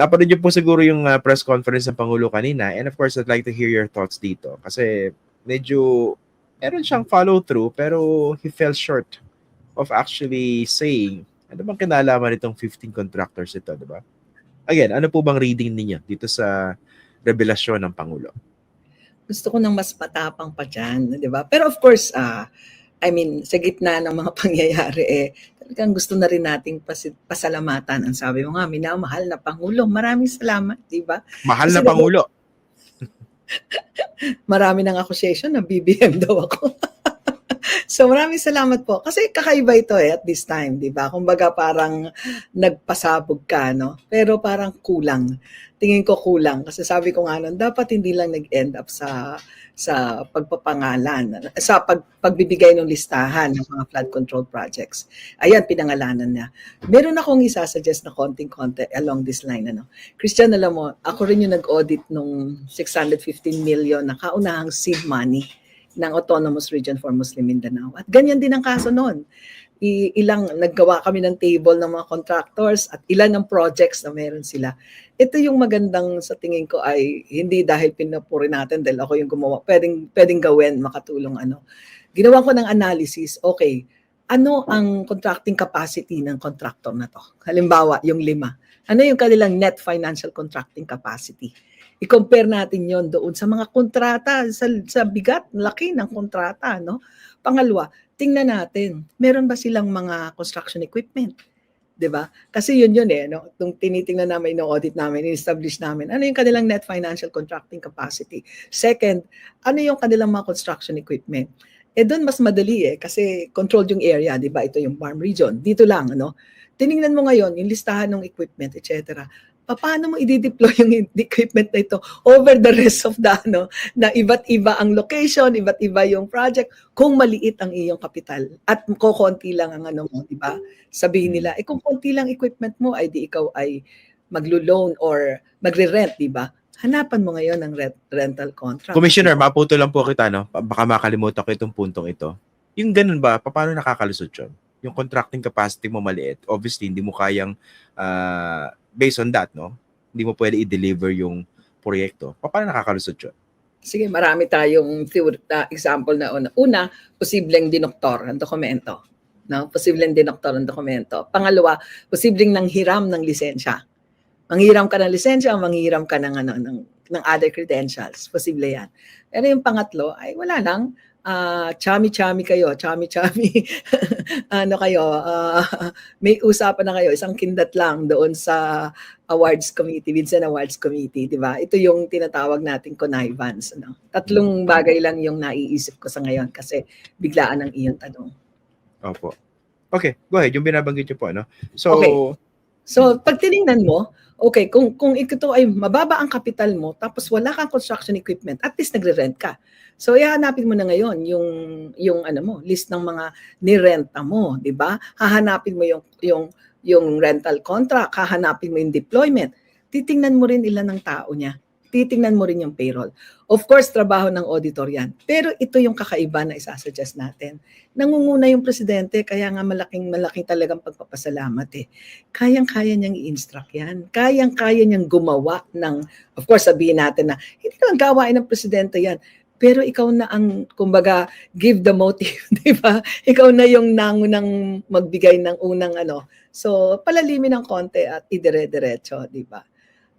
napanood niyo po siguro yung uh, press conference ng Pangulo kanina and of course I'd like to hear your thoughts dito kasi medyo meron siyang follow through pero he fell short of actually saying ano bang kinalaman nitong 15 contractors ito, di ba? Again, ano po bang reading ninyo dito sa revelasyon ng Pangulo? Gusto ko ng mas matapang pa dyan, di ba? Pero of course, ah, I mean, sa gitna ng mga pangyayari, eh, talagang gusto na rin nating pas- pasalamatan. Ang sabi mo nga, minamahal na Pangulo. Maraming salamat, di ba? Mahal Kasi na Pangulo. Marami ng accusation na BBM daw ako. so maraming salamat po. Kasi kakaiba ito eh at this time, di ba? Kumbaga parang nagpasabog ka, no? Pero parang kulang. Tingin ko kulang. Kasi sabi ko nga nun, dapat hindi lang nag-end up sa sa pagpapangalan, sa pag, pagbibigay ng listahan ng mga flood control projects. Ayan, pinangalanan niya. Meron akong isa-suggest na konting-konti along this line. Ano. Christian, alam mo, ako rin yung nag-audit nung 615 million na kaunahang seed money ng Autonomous Region for Muslim Mindanao. At ganyan din ang kaso noon. Ilang naggawa kami ng table ng mga contractors at ilan ng projects na meron sila. Ito yung magandang sa tingin ko ay hindi dahil pinapuri natin dahil ako yung gumawa. Pwedeng, pwedeng gawin, makatulong ano. Ginawa ko ng analysis, okay, ano ang contracting capacity ng contractor na to? Halimbawa, yung lima. Ano yung kanilang net financial contracting capacity? I-compare natin yon doon sa mga kontrata, sa, sa bigat, laki ng kontrata. No? Pangalawa, tingnan natin, meron ba silang mga construction equipment? 'di ba? Kasi yun yun eh, no? Nung tinitingnan namin no audit namin, in-establish namin, ano yung kanilang net financial contracting capacity? Second, ano yung kanilang mga construction equipment? Eh doon mas madali eh kasi controlled yung area, 'di ba? Ito yung farm region. Dito lang, ano? Tiningnan mo ngayon yung listahan ng equipment, etc paano mo i-deploy yung equipment na ito over the rest of the ano na iba't iba ang location, iba't iba yung project kung maliit ang iyong kapital at kokonti lang ang ano di ba? Sabihin nila, eh kung konti lang equipment mo ay di ikaw ay maglo-loan or magre-rent, di ba? Hanapan mo ngayon ng rent, rental contract. Commissioner, maputo lang po kita, no? Baka makalimutan ko itong puntong ito. Yung ganun ba, paano nakakalusot yun? Yung contracting capacity mo maliit, obviously, hindi mo kayang uh, based on that, no? Hindi mo pwede i-deliver yung proyekto. Paano nakakalusot yun? Sige, marami tayong theory, uh, example na una. Una, posibleng dinoktor ang dokumento. No? Posibleng dinoktor ang dokumento. Pangalawa, posibleng nanghiram ng lisensya. Manghiram ka ng lisensya, manghiram ka ng, ano, ng, ng other credentials. Posible yan. Pero yung pangatlo, ay wala lang uh, chami-chami kayo, chami-chami, ano kayo, uh, may usapan na kayo, isang kindat lang doon sa awards committee, Vincent Awards Committee, di ba? Ito yung tinatawag nating connivance. Ano? Tatlong bagay lang yung naiisip ko sa ngayon kasi biglaan ang iyong tanong. Opo. Okay, go ahead. Yung binabanggit niyo po, ano? So, okay. So, pag tiningnan mo, okay, kung, kung ito ay mababa ang kapital mo, tapos wala kang construction equipment, at least nagre-rent ka. So, ihanapin mo na ngayon yung, yung ano mo, list ng mga nirenta mo, di ba? Hahanapin mo yung, yung, yung rental contract, hahanapin mo yung deployment. Titingnan mo rin ilan ng tao niya titingnan mo rin yung payroll. Of course, trabaho ng auditor yan. Pero ito yung kakaiba na isasuggest natin. Nangunguna yung presidente, kaya nga malaking malaking talagang pagpapasalamat eh. Kayang-kaya niyang i-instruct yan. Kayang-kaya niyang gumawa ng, of course, sabihin natin na, hindi naman gawain ng presidente yan. Pero ikaw na ang, kumbaga, give the motive, di ba? Ikaw na yung nangunang magbigay ng unang ano. So, palalimin ng konti at idire-diretso, di ba?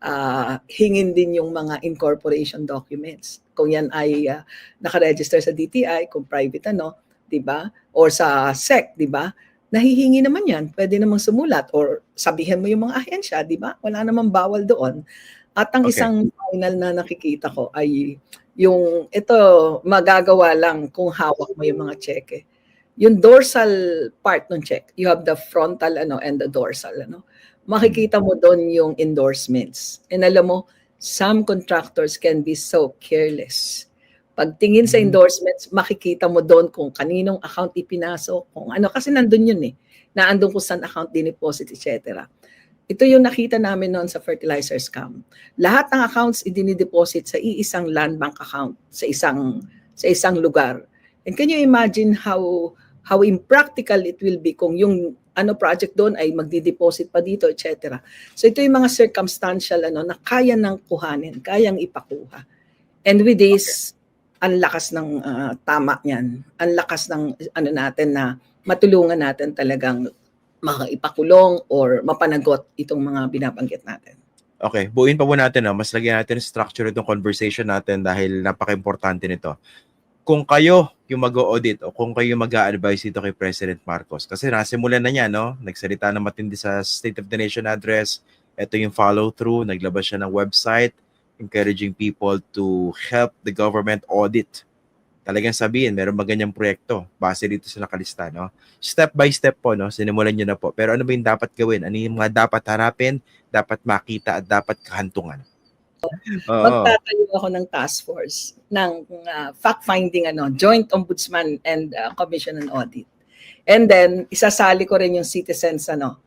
Uh, hingin din yung mga incorporation documents. Kung yan ay uh, nakaregister sa DTI, kung private ano, 'di ba? Or sa SEC, 'di ba? Nahihingi naman 'yan. Pwede namang sumulat or sabihin mo yung mga ahensya, 'di ba? Wala namang bawal doon. At ang okay. isang final na nakikita ko ay yung ito magagawa lang kung hawak mo yung mga cheque. Yung dorsal part ng check, you have the frontal ano and the dorsal ano makikita mo doon yung endorsements. And alam mo, some contractors can be so careless. Pagtingin sa mm-hmm. endorsements, makikita mo doon kung kaninong account ipinasok, kung ano, kasi nandun yun eh. Naandun kung saan account diniposit, etc. Ito yung nakita namin noon sa fertilizer scam. Lahat ng accounts idinideposit sa iisang land bank account sa isang sa isang lugar. And can you imagine how how impractical it will be kung yung ano project doon ay magdi-deposit pa dito, etc. So ito yung mga circumstantial ano na kaya nang kuhanin, kayang ipakuha. And with this, ang lakas ng ah, tama niyan. Ang lakas ng ano natin na matulungan natin talagang makaipakulong or mapanagot itong mga binabanggit natin. Okay, buuin pa po natin, no? mas lagyan natin structure itong conversation natin dahil napaka-importante nito. Kung kayo yung mag-audit o kung kayo mag advise dito kay President Marcos, kasi nasimulan na niya, no? nagsalita na matindi sa State of the Nation address, ito yung follow-through, naglabas siya ng website, encouraging people to help the government audit. Talagang sabihin, meron ba ganyang proyekto base dito sa nakalista, no? Step by step po, no? Sinimulan niyo na po. Pero ano ba yung dapat gawin? Ano yung mga dapat harapin, dapat makita at dapat kahantungan? Oo. Magtatayo ako ng task force ng uh, fact-finding ano, Joint Ombudsman and uh, Commission on Audit. And then isasali ko rin yung citizens ano,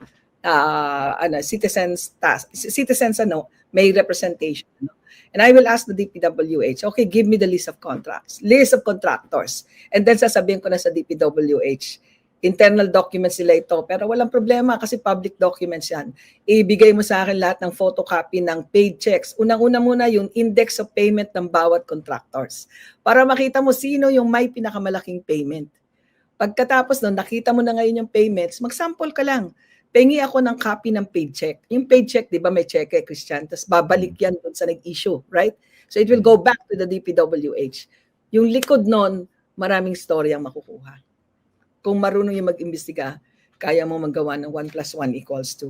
uh, ano, citizens task, citizens ano, may representation. Ano. And I will ask the DPWH, okay, give me the list of contracts, list of contractors. And then sasabihin ko na sa DPWH, internal documents nila ito, pero walang problema kasi public documents yan. Ibigay mo sa akin lahat ng photocopy ng paid checks. Unang-una muna yung index of payment ng bawat contractors. Para makita mo sino yung may pinakamalaking payment. Pagkatapos nun, nakita mo na ngayon yung payments, mag-sample ka lang. Pengi ako ng copy ng paid check. Yung paid check, di ba may check eh, Christian? Tapos babalik yan dun sa nag-issue, right? So it will go back to the DPWH. Yung likod nun, maraming story ang makukuha. Kung marunong yung mag-imbestiga, kaya mo magawa ng 1 plus 1 equals 2.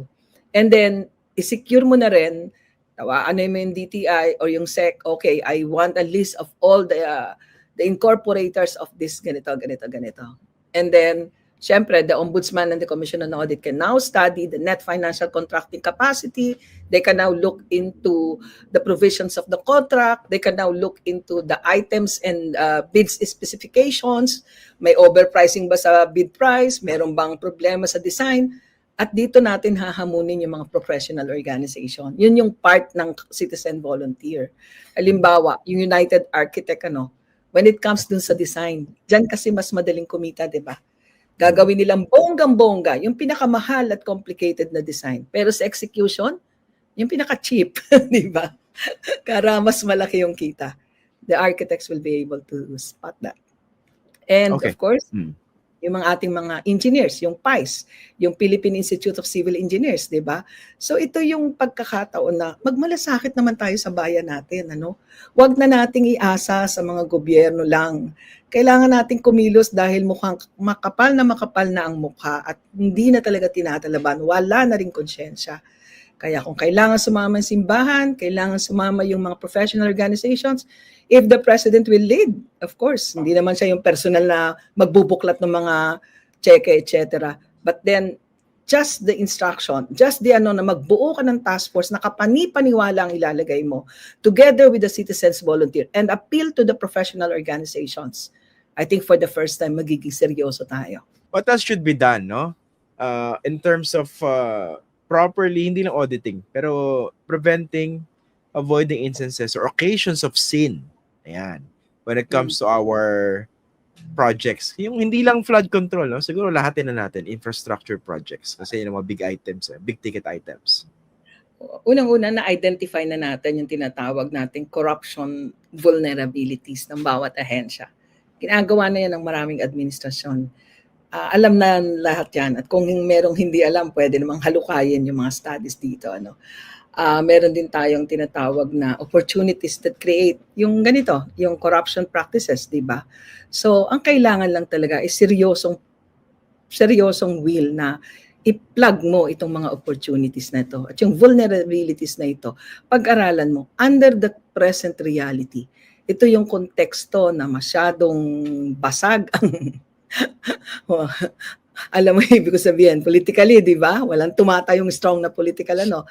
And then, isecure mo na rin, tawaan mo yung DTI or yung SEC, okay, I want a list of all the uh, the incorporators of this ganito, ganito, ganito. And then, Siyempre, the Ombudsman and the Commission on Audit can now study the net financial contracting capacity. They can now look into the provisions of the contract. They can now look into the items and uh, bids specifications. May overpricing ba sa bid price? Meron bang problema sa design? At dito natin hahamunin yung mga professional organization. Yun yung part ng citizen volunteer. Halimbawa, yung United Architect, ano, when it comes dun sa design, dyan kasi mas madaling kumita, di ba? Gagawin nilang bonggang-bongga, yung pinakamahal at complicated na design. Pero sa execution, yung pinaka-cheap, di ba? Kara mas malaki yung kita. The architects will be able to spot that. And Okay. of course, Hmm. yung mga ating mga engineers, yung PICE, yung Philippine Institute of Civil Engineers, di ba? So ito yung pagkakataon na magmalasakit naman tayo sa bayan natin, ano? Huwag na nating iasa sa mga gobyerno lang. Kailangan nating kumilos dahil mukhang makapal na makapal na ang mukha at hindi na talaga tinatalaban. Wala na rin konsyensya. Kaya kung kailangan sumama ang simbahan, kailangan sumama yung mga professional organizations, if the president will lead, of course, hindi naman siya yung personal na magbubuklat ng mga cheque, etc. But then, just the instruction, just the ano na magbuo ka ng task force na kapani-paniwala ang ilalagay mo together with the citizens volunteer and appeal to the professional organizations. I think for the first time, magiging seryoso tayo. what else should be done, no? Uh, in terms of uh, properly, hindi lang auditing, pero preventing, avoiding instances or occasions of sin. Ayan. When it comes to our projects. Yung hindi lang flood control, no? Siguro lahatin na natin, infrastructure projects. Kasi yun ang mga big items, eh, big ticket items. Unang-una na-identify na natin yung tinatawag nating corruption vulnerabilities ng bawat ahensya. Ginagawa na yan ng maraming administrasyon. Ah, alam na lahat yan. At kung merong hindi alam, pwede namang halukayin yung mga studies dito. Ano. Ah, meron din tayong tinatawag na opportunities that create yung ganito, yung corruption practices, di ba? So, ang kailangan lang talaga is seryosong seryosong will na i-plug mo itong mga opportunities na ito at yung vulnerabilities na ito, pag-aralan mo under the present reality. Ito yung konteksto na masyadong basag ang alam mo ibig ko sabihin, politically, di ba? Walang tumatayong strong na political ano.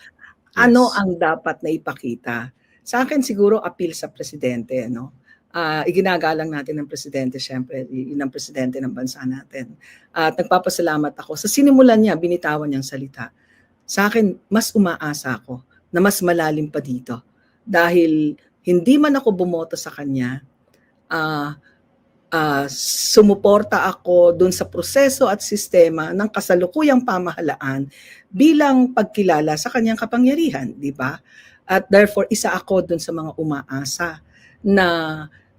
Ano Yes. ang dapat na ipakita? Sa akin siguro appeal sa presidente, no? Ah, iginagalang natin ng presidente, syempre, yun ang presidente ng bansa natin. At nagpapasalamat ako sa sinimulan niya, binitawan niyang salita. Sa akin, mas umaasa ako na mas malalim pa dito. Dahil hindi man ako bumoto sa kanya, ah, ah, sumuporta ako dun sa proseso at sistema ng kasalukuyang pamahalaan bilang pagkilala sa kanyang kapangyarihan, di ba? At therefore, isa ako dun sa mga umaasa na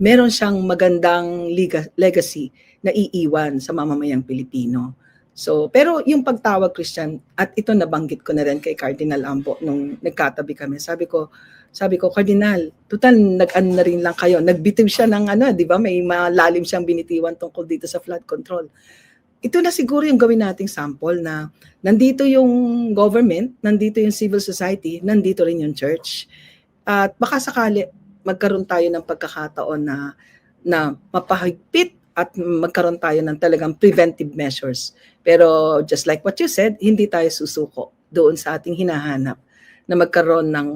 meron siyang magandang legacy na iiwan sa mamamayang Pilipino. So, pero yung pagtawag Christian at ito nabanggit ko na rin kay Cardinal Ambo nung nagkatabi kami. Sabi ko, sabi ko, Cardinal, total nag-ano na rin lang kayo. Nagbitiw siya ng ano, 'di ba? May malalim siyang binitiwan tungkol dito sa flood control. Ito na siguro yung gawin nating sample na nandito yung government, nandito yung civil society, nandito rin yung church. At baka sakali magkaroon tayo ng pagkakataon na na mapahigpit at magkaroon tayo ng talagang preventive measures. Pero just like what you said, hindi tayo susuko doon sa ating hinahanap na magkaroon ng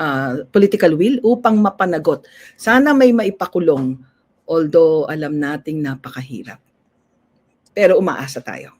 uh, political will upang mapanagot. Sana may maipakulong although alam nating napakahirap. Pero umaasa tayo.